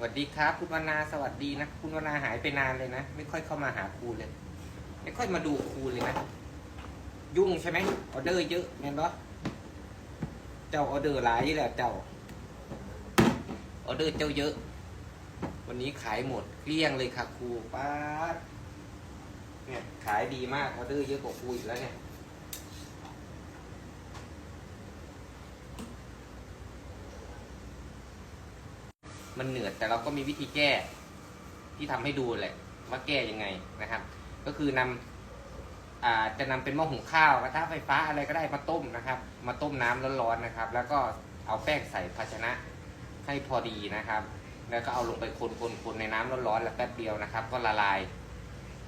สวัสดีครับ คุณวนาสวัสดีนะคุณวนาหายไปนานเลยนะ ไม่ค่อยเข้ามาหาครูเลย ไม่ค่อยมาดูครูเลยนะ ยุ่งใช่ไหมออเดอร์เยอะแม่นปะเจ้าออเดอร์หลายแหละเจ้าออเดอร์เจ้าเยอะ วันนี้ขายหมดเกลี้ยงเลยค่ะครูป้าเนี่ยขายดีมากออเดอร์เยอะกว่าครูอีกแล้วเนี่ย มันเหนือดแต่เราก็มีวิธีแก้ ที่ทำให้ดูแหละว่าแก้ยังไงนะครับ ก็คือนำอ่าจะนำเป็นหม้อหุงข้าวกระทะไฟฟ้าอะไรก็ได้มาต้มนะครับ มาต้มน้ำร้อนๆนะครับ แล้วก็เอาแป้งใส่ภาชนะให้พอดีนะครับ แล้วก็เอาลงไปคนๆๆในน้ำร้อนๆแล้วแป๊บเดียวนะครับ ก็ละลาย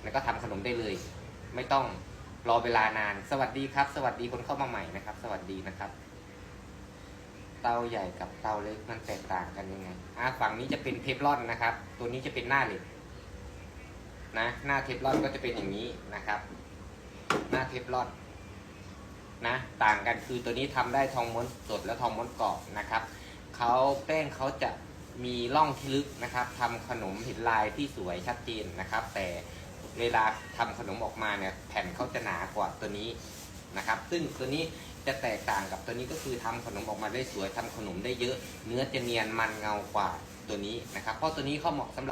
แล้วก็ทำขนมได้เลย ไม่ต้องรอเวลานาน สวัสดีครับ สวัสดีคนเข้ามาใหม่นะครับ สวัสดีนะครับ เตาใหญ่กับเตาเล็กมันแตกต่างกันยังไงอ่าฝั่งนี้จะเป็นเทฟลอนนะครับ ตัวนี้จะเป็นหน้าเหล็กนะ หน้าเทฟลอนก็จะเป็นอย่างนี้นะครับ หน้าเทฟลอนนะ ต่างกันคือตัวนี้ทำได้ทองม้วนสดและทองม้วนกรอบนะครับเขาแป้งเขาจะมีร่องที่ลึกนะครับทำขนมเห็นลายที่สวยชัดเจนนะครับ แต่เวลาทำขนมออกมาเนี่ยแผ่นเขาจะหนากว่าตัวนี้นะครับ ซึ่งตัวนี้ จะแตกต่างกับตัวนี้ก็คือทำขนมออกมาได้สวยทำขนมได้เยอะ เนื้อจะเนียนมันเงากว่าตัวนี้นะครับ เพราะตัวนี้เขาเหมาะสำหรับ